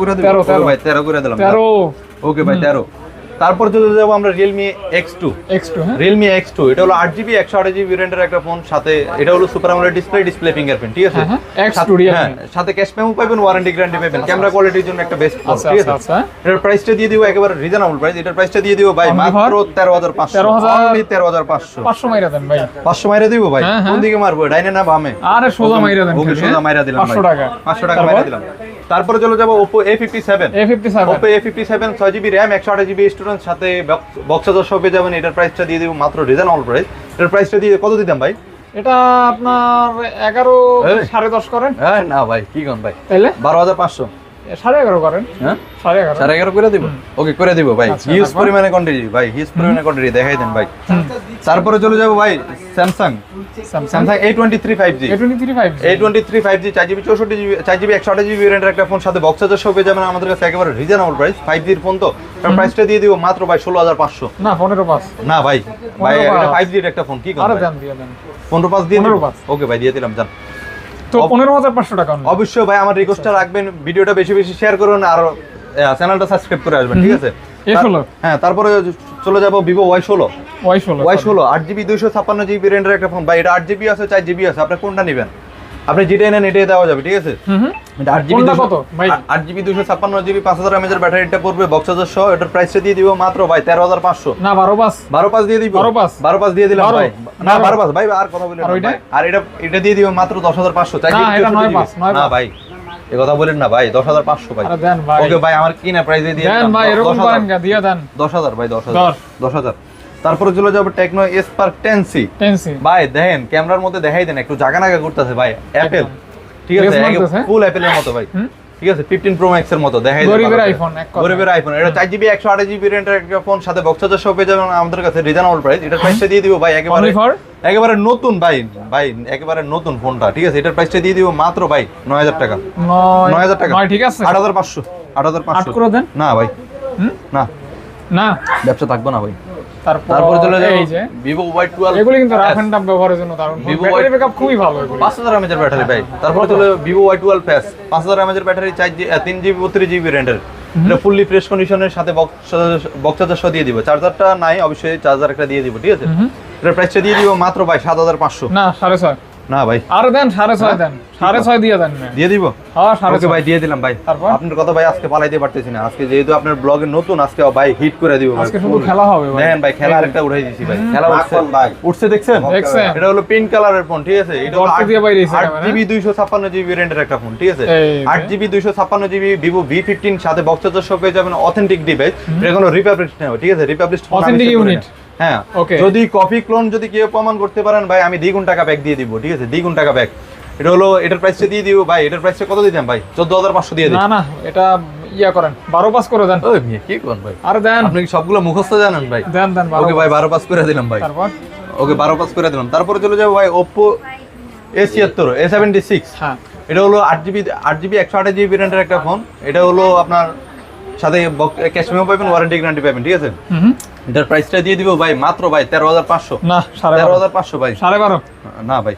S1: করে
S2: তেরো।
S1: ভাই তেরো করে দিলাম।
S2: তেরো।
S1: ওকে ভাই তেরো। তারপর চলে যাব আমরা Realme X two
S2: X two হ্যাঁ।
S1: রিয়েলমি এক্স টু এটা হলো আট জিবি একশো আট জিবি ভেরিয়েন্টের একটা ফোন সাথে এটা হলো সুপার আমলের ডিসপ্লে ডিসপ্লে ফিঙ্গারপ্রিন্ট ঠিক আছে?
S2: হ্যাঁ, হ্যাঁ, X2
S1: সাথে- সাথে ক্যাশ মেমো পাবেন ওয়ারেন্টি গ্যারান্টি পাবেন। ক্যামেরা কোয়ালিটির জন্য একটা বেস্ট ফোন
S2: আচ্ছা
S1: ঠিক
S2: আচ্ছা
S1: আছে?
S2: আচ্ছা।
S1: এটার প্রাইসটা দিয়ে দিব একেবারে রিজনেবল প্রাইস এটার প্রাইসটা দিয়ে দিব ভাই মাত্র? তেরো হাজার পাঁচশো।
S2: 13,000
S1: তেরো হাজার পাঁচশো।
S2: পাঁচশো মাইরা দেন ভাই।
S1: পাঁচশো মাইরা দিব ভাই?
S2: হ্যাঁ, হ্যাঁ।
S1: কোন দিকে মারবো? ডাইনে না বামে?
S2: আরে সোজা মাইরা দেন
S1: সোজা? মাইরা দিলাম
S2: পাঁচশো টাকা।
S1: পাঁচশো টাকা মাইরা দিলাম। তারপরে চলে যাব Oppo A fifty seven
S2: A fifty seven
S1: Oppo A fifty seven ছয় জিবি র্যাম একশো আট জিবি স্টুডেন্ট সাথে বক্স দশ হবে যাবেন এটার প্রাইসটা দিয়ে দিব মাত্র রিজনেবল প্রাইস এটার প্রাইসটা দিয়ে কত দিতাম ভাই?
S2: এটা আপনার এগারো সাড়ে দশ করেন।
S1: হ্যাঁ না ভাই কি কন ভাই?
S2: তাইলে?
S1: বারো হাজার পাঁচশো।
S2: সাড়ে এগারো করেন।
S1: হ্যাঁ?
S2: সাড়ে এগারো।
S1: সাড়ে এগারো করে দিব? ওকে করে দিব ভাই। হিউজ পরিমাণে কোয়ান্টিটি ভাই হিউজ পরিমাণে কোয়ান্টিটি দেখাই দেন ভাই। তারপরে চলে যাব ভাই Samsung
S2: Samsung
S1: Samsung A twenty three five G
S2: A twenty three five
S1: A twenty three five G চার জিবি চৌষট্টি জিবি চার জিবি একশো আঠাশ জিবি ভ্যারিয়েন্টের একটা ফোন সাথে বক্স চার্জার সহ পেয়ে যাবেন আমাদের কাছে একেবারে রিজনেবল প্রাইস ফাইভ জির ফোন তো। প্রাইসটা দিয়ে দিব মাত্র ভাই ষোলো হাজার পাঁচশো।
S2: না পনেরো পাঁচ।
S1: না ভাই ভাই এটা ফাইভ জির একটা ফোন কি পনেরো পাঁচ দিয়ে। ওকে ভাই দিয়ে দিলাম জান
S2: তো পনেরো হাজার পাঁচশো টাকা।
S1: অবশ্যই ভাই আমার রিকোয়েস্টটা রাখবেন ভিডিওটা বেশি বেশি শেয়ার করুন আর চ্যানেলটা সাবস্ক্রাইব করে আসবেন ঠিক আছে? হ্যাঁ তারপরে চলে যাব ভিভো ওয়াই ষোলো।
S2: ওয়াই ষোলো
S1: ওয়াই ষোলো আট জিবি দুইশো ছাপ্পান্ন জিবি ভ্যারিয়েন্টের একটা ফোন ভাই এটা আট জিবি আছে চার জিবি আছে আপনি কোনটা নেবেন? আপনি যেটাই নেন এটাই দেওয়া যাবে ঠিক আছে?
S2: হুম হুম।
S1: এটা আট জিবি
S2: কত,
S1: আট জিবি দুশো ছাপ্পান্ন জিবি পাঁচ হাজার এমএজের ব্যাটারিটা পড়বে বক্স চার্জার সহ। এটার প্রাইসটা দিয়ে দিব মাত্র ভাই তেরো হাজার পাঁচশো।
S2: না বারো পাঁচ।
S1: বারো পাঁচ দিয়ে দিব।
S2: বারো পাঁচ?
S1: বারো পাঁচ দিয়ে দিলাম ভাই। না
S2: বারো?
S1: বারো পাঁচ ভাই আর কথা বলি
S2: আর
S1: এটা এটা দিয়ে দিব মাত্র দশ হাজার পাঁচশো।
S2: না,
S1: জিবি
S2: এটা
S1: 64
S2: নয় পাঁচ, নয়
S1: না ভাই এ কথা বলেন না ভাই দশ হাজার পাঁচশো ভাই।
S2: ভাই।
S1: ওকে ভাই আমার কিনা প্রাইসে দিয়ে
S2: দেন ভাই এরকম কে দিয়ে দেন।
S1: দশ হাজার ভাই দশ হাজার।
S2: দশ
S1: হাজার। তারপরে চলে যাব Tecno Spark ten C
S2: ten C
S1: ভাই দেখেন ক্যামেরার মধ্যে দেখাই দেন একটু জাগা নাগা করতেছে ভাই অ্যাপেল ঠিক আছে ফুল অ্যাপেলের মতো ভাই। ঠিক আছে ফিফটিন প্রো ম্যাক্স এর মতো দেখাই
S2: গরিবের কথায়।
S1: গরিবের আইফোন এটা চার জিবি রেন্টের একটা ফোন সাথে বক্স চার্জার সহ পেয়ে যাবেন আমাদের কাছে রিজনেবল প্রাইস এটার প্রাইসটা দিয়ে দিব ভাই একেবারে একেবারে নতুন ভাই ভাই একেবারে নতুন ফোনটা ঠিক আছে এটার প্রাইসটা দিয়ে দিব মাত্র ভাই নয় হাজার টাকা।
S2: নয়
S1: নয় হাজার টাকা।
S2: নয় ঠিক আছে।
S1: আট হাজার পাঁচশো আট হাজার পাঁচশো।
S2: করে দেন।
S1: না ভাই? না।
S2: না।
S1: ব্যবসা থাকব না ভাই।
S2: তারপর
S1: তারপর চলে যাব
S2: এই যে।
S1: ভিভো ওয়াই টুয়েলভ
S2: এগুলো কিন্তু রাফ এন্ড টাফ ব্যবহারের জন্য দারুণ।
S1: Vivo
S2: ব্যাটারি ব্যাকআপ খুবই ভালো এগুলো।
S1: পাঁচ হাজার এমএজের ব্যাটারি ভাই। তারপরে চলে ভিভো ওয়াই টুয়েলভ প্যাস পাঁচ হাজার ব্যাটারি চার জি তিন জিবি বত্রিশ জিবি রেন্টের এটা ফুললি ফ্রেশ কন্ডিশনের সাথে বক্স চার্জার সহ দিয়ে দিব। চার্জারটা নাই অবশ্যই চার্জার একটা দিয়ে দিব ঠিক আছে। এটার প্রাইসটা দিয়ে দিব মাত্র ভাই সাত হাজার পাঁচশো।
S2: না সাড়ে ছয়।
S1: না ভাই।
S2: আর দেন সাড়ে ছয় দেন। সাড়ে ছয় দিয়ে দেন
S1: দিয়ে দিব?
S2: হ্যাঁ সাড়ে
S1: ওকে
S2: ছয়।
S1: ভাই দিয়ে দিলাম ভাই।
S2: তারপর?
S1: আপনার কথা ভাই আজকে পালাইতে পারতেছি না। আজকে যেহেতু আপনার ব্লগে নতুন আজকে ভাই হিট করে দিব ভাই।
S2: আজকে শুধু খেলা হবে ভাই।
S1: দেখেন ভাই খেলা আরেকটা উঠাই দিছি ভাই। খেলা উঠছে।
S3: ভাই।
S1: উঠছে দেখছেন?
S2: দেখছেন?
S1: এটা হলো পিঙ্ক কালারের ফোন ঠিক আছে? এটা হলো
S2: গর্ত দিয়ে বাইরে এসে
S1: আট জিবি রেন্টের একটা ফোন ঠিক আছে?
S2: এই যে।
S1: আট জিবি দুইশো ছাপ্পান্ন জিবি ভিভো ভি ফিফটিন সাথে বক্স চার্জার সহ পেয়ে যাবেন অথেন্টিক ডিভাইস এটা কোনো রিপাবলিশ নেই ঠিক আছে? Republish
S2: Authentic unit।
S1: হ্যাঁ. যদি কপি ক্লোন যদি কেউ প্রমাণ করতে পারেন ভাই আমি দ্বিগুণ টাকা ব্যাক দিয়ে দিব ঠিক আছে? দ্বিগুণ টাকা ব্যাক এটা হলো এটার প্রাইসটা দিয়ে দিব ভাই এটার প্রাইসটা কত দিতাম ভাই? চোদ্দ হাজার পাঁচশো দিয়ে
S2: না না এটা ইয়া করেন বারো পাস করে দেন।
S1: ওই কি কোন ভাই?
S2: আর দেন।
S1: আপনি সবগুলো মুখস্থ জানেন ভাই?
S2: দেন দেন
S1: ওকে ভাই বারো পাস করে দিলাম ভাই।
S2: তারপর?
S1: ওকে বারো পাস করে দিলাম। তারপরে চলে যাব ভাই ওপ্পো এ ছিয়াত্তর এ সেভেন্টি সিক্স
S2: হ্যাঁ।
S1: এটা হলো আট জিবি আট জিবি একশো আঠাশ জিবি রেন্টের একটা ফোন এটা হলো আপনার সাথে ক্যাশ মেমো পাবেন ওয়ারেন্টি গ্যারান্টি পাবেন ঠিক আছে। এটার প্রাইসটা দিয়ে দিব ভাই মাত্র ভাই তেরো হাজার পাঁচশো।
S2: না সাড়ে
S1: তেরো হাজার পাঁচশো ভাই।
S2: সাড়ে বারো।
S1: না ভাই।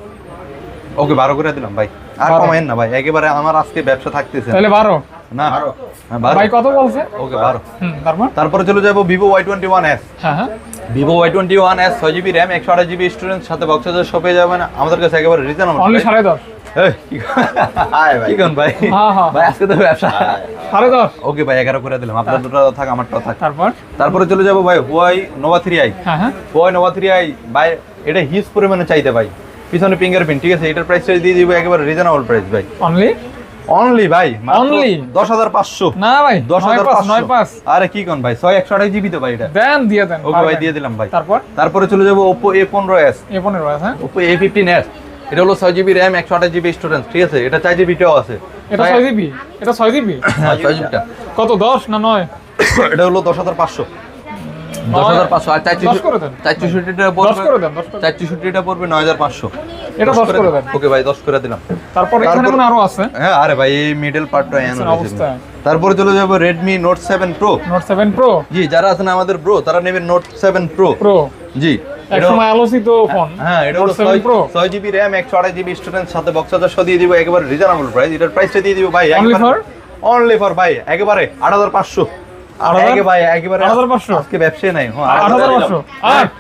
S1: ওকে বারো করে দিলাম ভাই। আর কমায়েন না ভাই একেবারে আমার আজকে ব্যবসা থাকতেছে
S2: তাহলে বারো।
S1: না। হ্যাঁ, বারো।
S2: ভাই কত বলছে?
S1: ওকে বারো।
S2: হুম তারপর?
S1: তারপরে চলে যাব Vivo Y twenty one S
S2: হ্যাঁ হ্যাঁ।
S1: Vivo Y twenty one S ছয় জিবি র্যাম একশো আঠাশ জিবি স্টুডেন্ট সাথে বক্সের শপে যাবেন। আমাদের কাছে একেবারে রিজনেবল
S2: অনলি সাড়ে দশ।
S1: কি
S3: ভাই।
S1: কোন ভাই?
S2: হ্যাঁ, হ্যাঁ।
S1: ভাই আজকে তো ব্যবসা।
S2: সাড়ে দশ।
S1: ওকে ভাই এগারো করে দিলাম। আপনারটা থাক আমারটাও থাক।
S2: তারপর?
S1: তারপরে চলে যাব ভাই হুয়াই নোভা থ্রি আই
S2: হ্যাঁ হ্যাঁ।
S1: হুয়াই নোভা থ্রি আই ভাই এটা হিউজ পরিমাণে চাইতে ভাই। পিছনে ফিঙ্গারপ্রিন্ট ঠিক আছে? এটার প্রাইসটা দিয়ে দিব একেবারে রিজনেবল প্রাইস ভাই।
S2: অনলি
S1: অনলি ভাই হাজার পাঁচশো।
S2: না ভাই
S1: দশ হাজার আরে কি কোন ভাই? ছয় একশো আঠাশ জিবি তো ভাই এটা।
S2: দেন দিয়ে দেন
S1: ওকে ভাই দিয়ে দিলাম ভাই।
S2: তারপর?
S1: তারপরে চলে যাব ওপো এ পনেরো এস
S2: এ পনেরো আছে হ্যাঁ?
S1: ওপো এ ফিফটিন এস এটা হলো ছয় জিবি র্যাম একশো আঠাশ জিবি স্টোরেজ ঠিক আছে? এটা চার জিবিটাও আছে।
S2: এটা ছয় জিবি? এটা ছয় জিবি?
S1: হ্যাঁ ছয় জিবিটা।
S2: কত দশ না নয়?
S1: এটা হলো দশ হাজার পাঁচশো। দশ হাজার পাঁচশো। আর চার
S2: দশ করে দেন।
S1: চার চৌষট্টিটা
S2: দশ
S1: পড়বে
S2: করে দেন দশ করে দেন।
S1: চার চৌষট্টিটা পড়বে নয় হাজার পাঁচশো।
S2: এটা দশ করে দেন।
S1: ওকে ভাই দশ করে দিলাম।
S2: তারপর এখানে মনে আরও আছে?
S1: হ্যাঁ আরে ভাই এই মিডল পার্টটা
S2: দেখছেন অবস্থা।
S1: তারপরে চলে যাব Redmi note seven pro
S2: note seven pro
S1: জি যারা আছেন আমাদের ব্রো তারা নেবেন নোট সেভেন প্রো
S2: প্রো
S1: জি
S2: এক আলোচিত ফোন
S1: হ্যাঁ এটা হলো ছয় জিবি র্যাম একশো আঠাশ জিবি স্টুডেন্ট সাথে বক্স চার্জার দিয়ে দিব একেবারে রিজনেবল প্রাইস এটার প্রাইসটা দিয়ে দিব ভাই
S2: for?
S1: অনলি ফর ভাই একেবারে আট হাজার পাঁচশো।
S2: আট হাজার?
S1: একেবারে একেবারে
S2: আট হাজার পাঁচশো?
S1: আজকে ব্যবসায় নাই
S2: আট হাজার পাঁচশো? আট?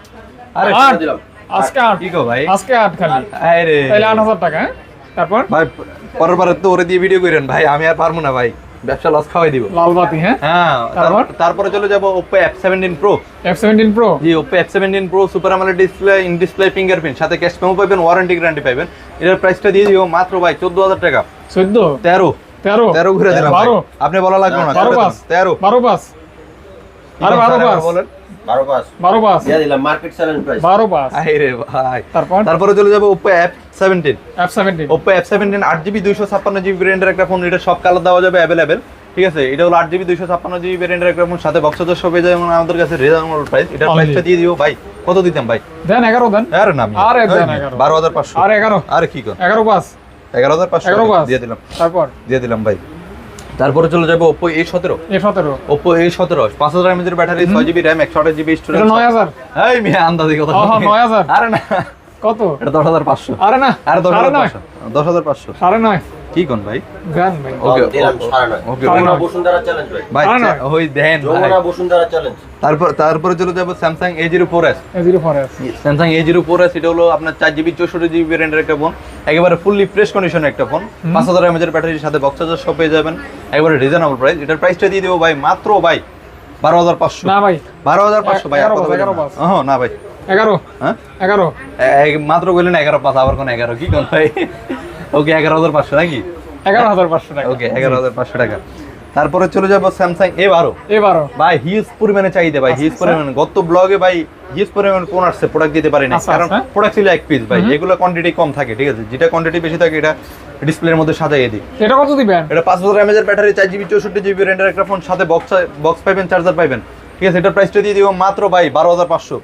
S1: আরে
S3: দিলাম।
S2: আজকে আট।
S1: কি গো ভাই?
S2: আজকে আট খালি।
S1: আরে।
S2: তাহলে আট হাজার টাকা? তারপর?
S1: ভাই পরের বার তো ওরে দিয়ে ভিডিও করেন। ভাই আমি আর পারব না ভাই। ব্যবসা লস খাওয়াই দিব।
S2: লাল বাতি হ্যাঁ
S1: হ্যাঁ
S2: তারপর?
S1: তারপরে চলে যাব G pro super display in display fingerprint সাথে ক্যাশ মেমো পাবেন ওয়ারেন্টি গ্যারান্টি পাবেন এটার প্রাইসটা দিয়ে দিব মাত্র ভাই চোদ্দ হাজার টাকা।
S2: চোদ্দ?
S1: তেরো।
S2: তেরো।
S1: তেরো ঘুরে দিলাম।
S2: বারো।
S1: আপনি বলা লাগবে না
S2: বারো পাঁচ।
S1: তেরো।
S2: বারো পাঁচ আরে বারো পাঁচ
S1: বলেন।
S3: বারো পাঁচ
S2: বারো পাঁচ
S3: দিয়ে দিলাম মার্কেট চ্যালেঞ্জ প্রাইস
S2: বারো পাঁচ
S1: আই রে ভাই।
S2: তারপর?
S1: তারপরে চলে যাব Oppo F seventeen
S2: F seventeen
S1: Oppo F seventeen আট জিবি দুইশো ছাপ্পান্ন জিবি ব্র্যান্ডের একটা ফোন এটা সব কালার দেওয়া যাবে অ্যাভেলেবেল ঠিক আছে? এটা হলো আট জিবি দুইশো ছাপ্পান্ন জিবি ব্র্যান্ডের একটা ফোন সাথে বক্স চার্জার সব যেমন আমাদের কাছে রিজনেবল প্রাইস
S2: Only.
S1: প্রাইসটা দিয়ে দিব ভাই। কত দিতাম ভাই?
S2: দেন এগারো দেন।
S1: আরে না আমি-
S2: আরে।
S1: বারো হাজার পাঁচশো।
S2: আর এগারো।
S1: আরে কি কর।
S2: এগারো পাঁচ
S1: এগারো হাজার পাঁচশো দিয়ে দিলাম।
S2: তারপর?
S1: দিয়ে দিলাম ভাই। তারপরে চলে যাব ওপো এ সতেরো।
S2: এ সতেরো।
S1: ওপো এ সতেরো পাঁচ হাজার এমএজের ব্যাটারি ছয় জিবি র্যাম একশো আঠাশ জিবি স্টোরেজ
S2: নয় হাজার।
S1: এই মেয়ে আন্দাজি কথা
S2: নয় হাজার।
S1: আরে না।
S2: কত?
S1: এটা দশ হাজার পাঁচশো।
S2: আরে না
S1: আরে দশ হাজার পাঁচশো। দশ হাজার পাঁচশো।
S2: সাড়ে নয়।
S1: কি কোন ভাই?
S2: দেন ভাই।
S1: ওকে ওকে
S3: বসুন্ধরা চ্যালেঞ্জ ভাই।
S1: ভাই ওই দেন ভাই।
S3: যমুনা বসুন্ধরা চ্যালেঞ্জ
S1: তারপর তারপরে চলে যাব Samsung A zero four S
S2: A zero four S
S1: Samsung A zero four S এটা হলো আপনার চার জিবি চৌষট্টি জিবি ব্র্যান্ডের একটা ফোন একেবারে ফুললি ফ্রেশ কন্ডিশনের একটা ফোন পাঁচ হাজার এমএজের ব্যাটারির সাথে বক্স চার্জার সব পেয়ে যাবেন। একেবারে রিজনেবল প্রাইস এটার প্রাইসটা দিয়ে দেবো ভাই মাত্র ভাই বারো হাজার পাঁচশো।
S2: না ভাই।
S1: বারো হাজার পাঁচশো ভাই। হ্যাঁ, না ভাই।
S2: এগারো।
S1: হ্যাঁ?
S2: এগারো।
S1: এ- এ- মাত্র বললেন এগারো পাঁচ আবার কোন এগারো কি কোন ভাই? ওকে এগারো হাজার পাঁচশো নাকি?
S2: এগারো হাজার পাঁচশো টাকা।
S1: ওকে এগারো হাজার পাঁচশো টাকা। তারপরে চলে যাব স্যামসাং এ বারো।
S2: এবারো
S1: ভাই হিউজ পরিমাণে চাহিদা ভাই হিউজ পরিমাণে। গত ব্লগে ভাই হিউজ পরিমাণে ফোন আসছে প্রোডাক্ট দিতে পারি না
S2: আচ্ছা,
S1: কারণ
S2: আচ্ছা।
S1: প্রোডাক্ট ছিল এক পিস ভাই। এগুলো কোয়ান্টিটি কম থাকে ঠিক আছে? যেটা কোয়ান্টিটি বেশি থাকে এটা ডিসপ্লের মধ্যে সাজাইয়ে দিই।
S2: এটা কত দিবেন?
S1: এটা পাঁচ হাজার এমএজের ব্যাটারি চার জিবি চৌষট্টি জিবি রেন্ডার একটা ফোন সাথে বক্স বক্স পাইবেন চার্জার পাইবেন। ঠিক আছে? এটার প্রাইসটা দিয়ে দিব মাত্র ভাই বারো হাজার পাঁচশো।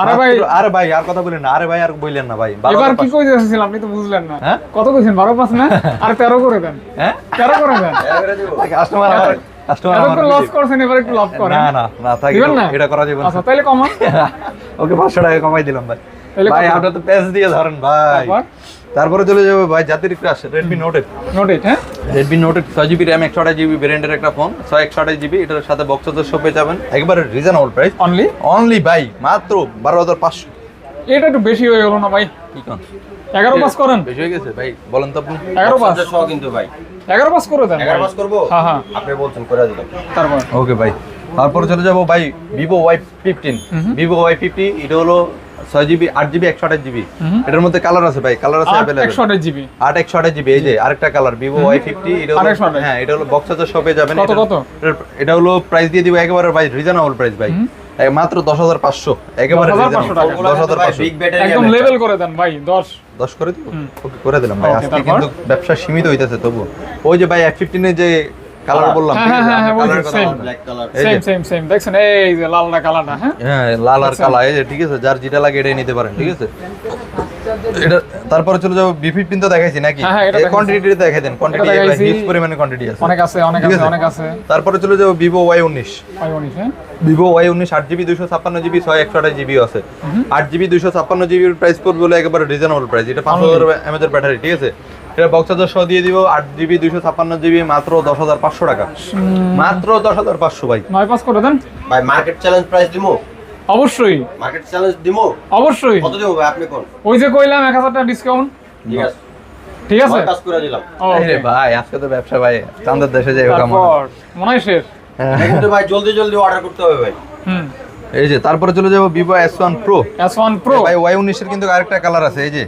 S2: আরে ভাই
S1: আরে ভাই আর কথা বলেন না আরে ভাই আর না ভাই
S2: এবার কি কই দিয়েছিলাম আপনি তো বুঝলেন না।
S1: হ্যাঁ?
S2: কত কইছেন বারো পাঁচ না? আর তেরো করে দেন।
S1: হ্যাঁ?
S2: তেরো করে দেন।
S1: কাস্টমার আমার কাস্টমার আমার
S2: লস করছেন এবার একটু লাভ করেন।
S1: না না না থাকি এটা করা যাবে না।
S2: আচ্ছা কমান।
S1: ওকে টাকা কমাই দিলাম ভাই। ভাই তো প্যাচ দিয়ে ধরেন ভাই।
S2: তারপরে?
S1: চলে যাবে ভাই জাতির crush Redmi note eight
S2: note eight হ্যাঁ?
S1: রেডমি নোট এইট ছয় জিবি র্যাম একশো আঠাশ জিবি ব্র্যান্ডের একটা ফোন ছয় একশো আঠাশ জিবি এটার সাথে বক্স সব পেয়ে যাবেন। একবারে রিজনেবল প্রাইস
S2: অনলি
S1: অনলি ভাই মাত্র বারো হাজার পাঁচশো।
S2: এটা একটু বেশি হয়ে গেল না ভাই?
S1: কি কন?
S2: এগারো পাস করেন।
S1: বেশি হয়ে গেছে? ভাই বলেন তো আপনি।
S2: এগারো পাস?
S3: সহ কিন্তু ভাই।
S2: এগারো পাস করে দেন।
S3: এগারো পাস করব?
S2: হ্যাঁ হ্যাঁ।
S3: আপনি বলছেন করে দিলাম।
S2: তারপর?
S1: ওকে ভাই। তারপরে চলে যাব ভাই Vivo Y fifteen Vivo Y fifty এটা হলো ছয় জিবি আট জিবি একশো আঠাশ জিবি। এটার মধ্যে কালার আছে ভাই কালার আছে
S2: একশো আঠাশ জিবি।
S1: আট একশো আঠাশ জিবি এই যে আরেকটা কালার ভিভো ওয়াই ফিফটি এটা হলো
S2: 828
S1: হ্যাঁ এটা হলো বক্স চার্জার শপে যাবেন।
S2: কত,
S1: এটার-
S2: কত?
S1: এটার- এটা হলো প্রাইস দিয়ে দিব একেবারে ভাই রিজনেবল প্রাইস ভাই। মাত্র দশ হাজার পাঁচশো। একেবারে দশ হাজার পাঁচশো
S2: একদম লেভেল করে দেন ভাই দশ।
S1: দশ করে দিব? ওকে করে দিলাম ভাই। আজকে কিন্তু ব্যবসা সীমিত হইতেছে তবু ওই যে ভাই এফ ফিফটিনের যে কালার বললাম।
S2: হ্যাঁ,
S1: আছে?
S2: হ্যাঁ, হ্যাঁ.
S1: বললাম।
S2: সেম সেম সেম দেখছেন এই যে লালটা কালারটা হ্যাঁ?
S1: হ্যাঁ লাল আর
S2: আচ্ছা।
S1: কালা। এই যে ঠিক আছে যার যেটা লাগে এটাই নিতে পারেন ঠিক আছে? এটা তারপরে চলে যাব বি ফিফটিন তো দেখাইছি নাকি। কোয়ান্টিটি দেখাই দেন কোয়ান্টিটি হিউজ পরিমাণে কোয়ান্টিটি আছে।
S2: অনেক আছে অনেক আছে? অনেক আছে।
S1: তারপরে চলে যাব ভিভো ওয়াই উনিশ। ভিভো ওয়াই উনিশ আট জিবি দুশো ছাপ্পান্ন জিবি ছয় একশো আঠাশ জিবি আছে। আট জিবি দুশো ছাপ্পান্ন জিবির প্রাইস পড়বে বলে একেবারে রিজনেবল প্রাইস এটা পাঁচ হাজার এমএচের ব্যাটারি ঠিক আছে? এটা বক্স চার্জার সহ দিয়ে দিব আট জিবি দুশো ছাপ্পান্ন জিবি মাত্র দশ হাজার পাঁচশো টাকা। মাত্র দশ হাজার পাঁচশো ভাই।
S2: নয় পাস করে দেন।
S3: ভাই মার্কেট চ্যালেঞ্জ প্রাইস দিমু?
S2: অবশ্যই।
S3: মার্কেট চ্যালেঞ্জ দিমু?
S2: অবশ্যই।
S3: কত দেবো ভাই আপনি কোন?
S2: ওই যে কইলাম এক হাজার টাকা ডিসকাউন্ট
S3: ঠিক আছে।
S2: ঠিক আছে?
S3: কাজ করে দিলাম।
S2: ওকে
S1: রে ভাই আজকে তো ব্যবসা ভাই চান্দের দেশে যাই ওটা মনে
S2: মনে হয় শেষ।
S3: কিন্তু ভাই জলদি জলদি অর্ডার করতে হবে ভাই।
S2: হুম।
S1: এই যে তারপরে চলে যাব Vivo S one pro
S2: S one pro
S1: ভাই ওয়াই উনিশের কিন্তু আরেকটা কালার আছে এই যে।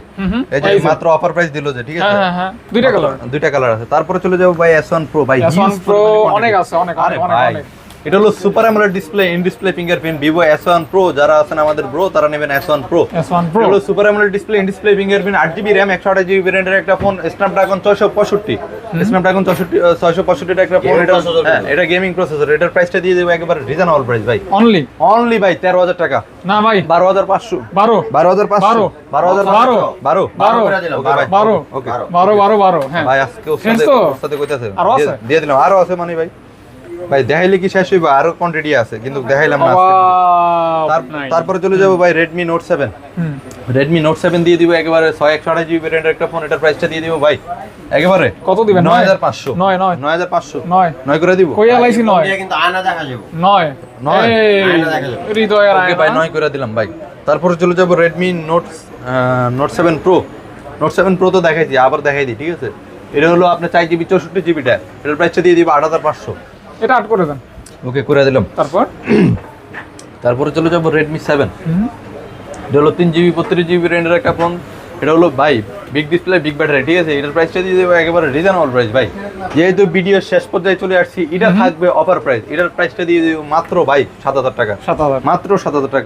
S1: এই যে মাত্র অফার প্রাইস দিল যে ঠিক
S2: হ্যাঁ
S1: আছে?
S2: হ্যাঁ হ্যাঁ দুইটা কালার
S1: দুইটা কালার আছে। তারপরে চলে যাব ভাই এস ওয়ান প্রো ভাই
S2: এস ওয়ান প্রো অনেক আছে অনেক অনেক অনেক।
S1: এটা হলো super AMOLED display in display fingerprint Vivo S one pro যারা আছেন আমাদের ব্রো তারা নেবেন S one pro
S2: S one pro
S1: হলো super AMOLED display in display fingerprint আট জিবি র্যাম একশো আঠাশ জিবি ভ্যারিয়েন্টের একটা ফোন স্ন্যাপড্রাগন ছয়শো পঁয়ষট্টি। স্ন্যাপড্রাগন চৌষট্টি ছয়শো পঁয়ষট্টির একটা ফোন এটা হ্যাঁ এটা গেমিং প্রসেসর এটার প্রাইসটা দিয়ে দেবো একেবারে রিজনেবল প্রাইস ভাই।
S2: অনলি
S1: অনলি ভাই তেরো হাজার টাকা।
S2: না ভাই।
S1: বারো হাজার পাঁচশো।
S2: বারো।
S1: বারো হাজার পাঁচশো।
S2: বারো।
S1: বারো হাজার
S2: বারো।
S1: বারো।
S2: বারো। বারো।
S3: বারো।
S2: বারো। বারো হ্যাঁ।
S1: ভাই আজকে ওর সাথে
S2: তো?
S1: কইতাছে।
S2: আরও
S1: দিয়ে-
S2: আছে?
S1: দিয়ে দিলাম। আরও আছে মানে ভাই। ভাই দেখাইলে কি শেষ হইবা? আরও কোয়ান্টিটি আছে কিন্তু দেখাইলাম না. তারপরে চলে যাব ভাই রেডমি নোট সেভেন
S2: হুম।
S1: রেডমি নোট সেভেন দিয়ে দিব একেবারে ছয় একশো আঠাশ জিবি ভ্যারিয়েন্টের একটা ফোন এটার প্রাইসটা দিয়ে দিব ভাই। একেবারে
S2: কত দিবেন?
S1: নয়? হাজার পাঁচশো।
S2: নয় নয়।
S1: নয় হাজার পাঁচশো।
S2: নয়।
S1: নয় করে দিব?
S2: কই আলাইছি নয়?
S3: কিন্তু আয়না দেখা যাবে।
S2: নয়।
S1: নয়।
S2: এই,
S3: আয়না দেখা যাবে।
S2: হৃদয়ের
S1: ওকে ভাই নয় করে দিলাম ভাই। তারপরে চলে যাব Redmi Note Note seven pro Note seven pro তো দেখাইছি আবার দেখাই দিই ঠিক আছে? এটা হলো আপনার চার জিবি চৌষট্টি জিবিটা এটার প্রাইসটা দিয়ে দিব আট হাজার পাঁচশো।
S2: এটা আট করে দেন।
S1: ওকে করে দিলাম।
S2: তারপর?
S1: তারপরে চলে যাব রেডমি সেভেন এটা হলো তিন জিবি বত্রিশ জিবি রেঞ্জের একটা ফোন এটা হলো ভাই বিগ ডিসপ্লে বিগ ব্যাটারি ঠিক আছে? এটার প্রাইসটা দিয়ে দেবো একেবারে রিজনেবল প্রাইস ভাই। যেহেতু ভিডিও শেষ পর্যায়ে চলে আসছি এটা থাকবে অফার প্রাইস এটার প্রাইসটা দিয়ে দেবো মাত্র ভাই সাত হাজার টাকা।
S2: সাত হাজার।
S1: মাত্র সাত হাজার টাকা।